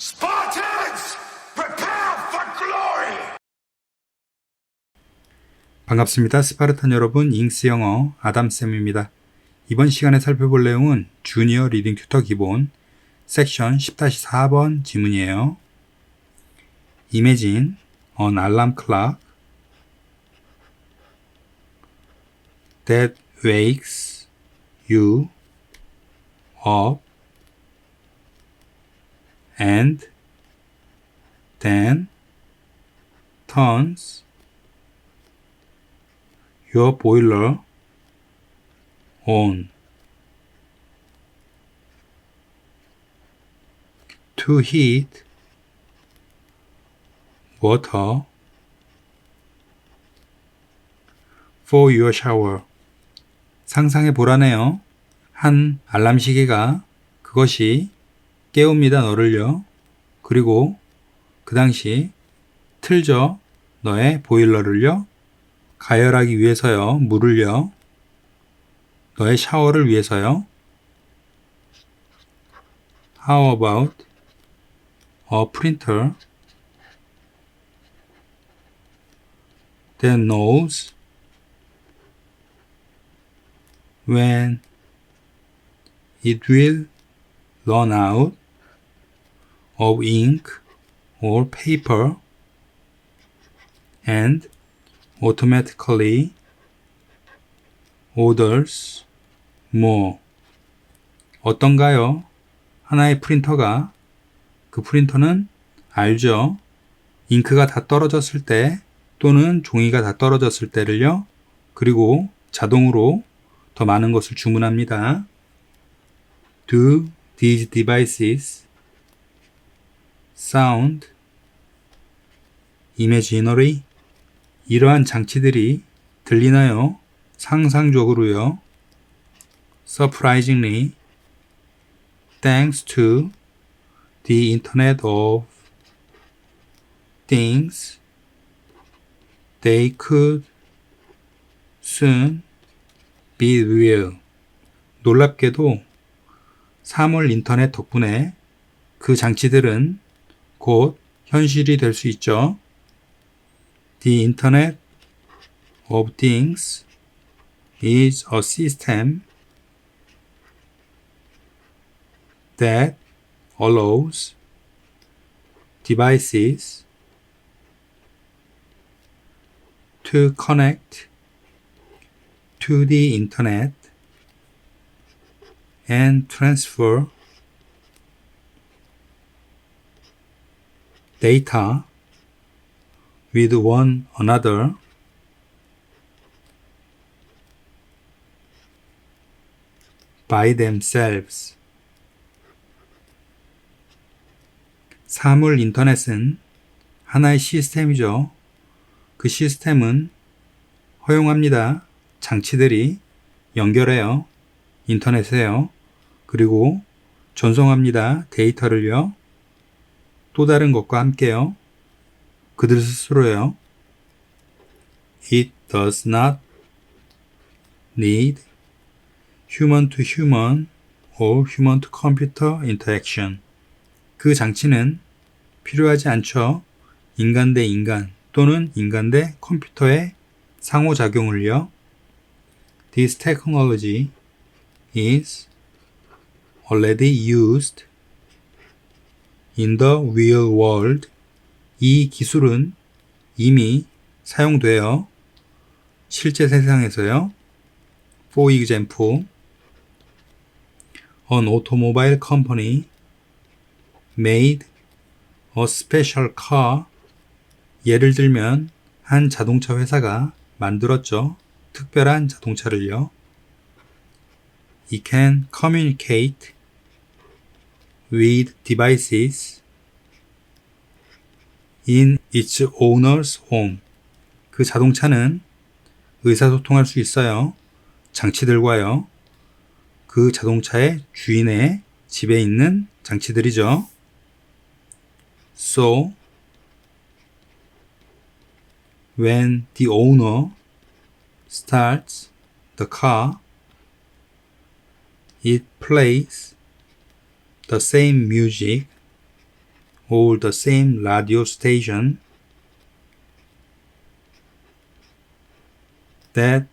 Spartans, prepare for glory! 반갑습니다. 스파르탄 여러분, 잉스 영어 아담쌤입니다. 이번 시간에 살펴볼 내용은 주니어 리딩 튜터 기본 섹션 10-4번 지문이에요. Imagine an alarm clock that wakes you up and then turns your boiler on. To heat water for your shower. 상상해 보라네요. 한 알람 시계가 그것이 깨웁니다, 너를요. 그리고 그 당시 틀죠, 너의 보일러를요. 가열하기 위해서요, 물을요. 너의 샤워를 위해서요. How about a printer that knows when it will run out of ink or paper and automatically orders more. 어떤가요? 하나의 프린터가 그 프린터는 알죠. 잉크가 다 떨어졌을 때 또는 종이가 다 떨어졌을 때를요. 그리고 자동으로 더 많은 것을 주문합니다. Do these devices 사운드, 이미지너리 이러한 장치들이 들리나요? 상상적으로요. Surprisingly, thanks to the Internet of Things, they could soon be real. 놀랍게도 사물 인터넷 덕분에 그 장치들은 곧 현실이 될 수 있죠. The Internet of Things is a system that allows devices to connect to the internet and transfer 데이터 with one another by themselves. 사물 인터넷은 하나의 시스템이죠. 그 시스템은 허용합니다. 장치들이 연결해요. 인터넷에요. 그리고 전송합니다. 데이터를요. 또 다른 것과 함께요. 그들 스스로요. It does not need human to human or human to computer interaction. 그 장치는 필요하지 않죠. 인간 대 인간 또는 인간 대 컴퓨터의 상호작용을요. This technology is already used in the real world 이 기술은 이미 사용되어 실제 세상에서요. For example, an automobile company made a special car. 예를 들면 한 자동차 회사가 만들었죠. 특별한 자동차를요. It can communicate with devices in its owner's home. 그 자동차는 의사소통할 수 있어요. 장치들과요. 그 자동차의 주인의 집에 있는 장치들이죠. So, when the owner starts the car, it plays the same music or the same radio station that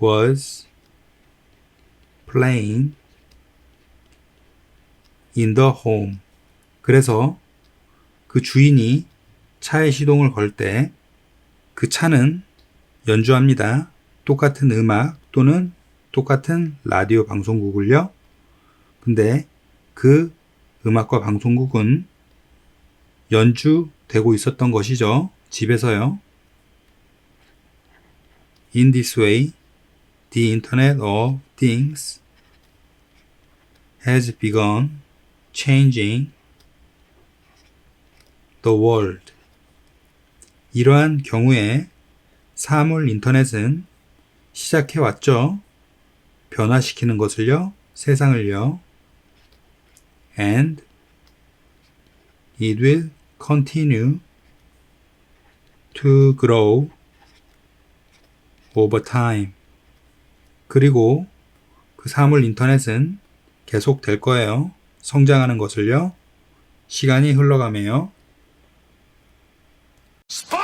was playing in the home. 그래서 그 주인이 차에 시동을 걸 때 그 차는 연주합니다. 똑같은 음악 또는 똑같은 라디오 방송국을요. 근데 그 음악과 방송국은 연주되고 있었던 것이죠. 집에서요. In this way, the Internet of Things has begun changing the world. 이러한 경우에 사물 인터넷은 시작해 왔죠. 변화시키는 것을요, 세상을요. And it will continue to grow over time. 그리고 그 사물 인터넷은 계속 될 거예요. 성장하는 것을요. 시간이 흘러가며요. Sparta!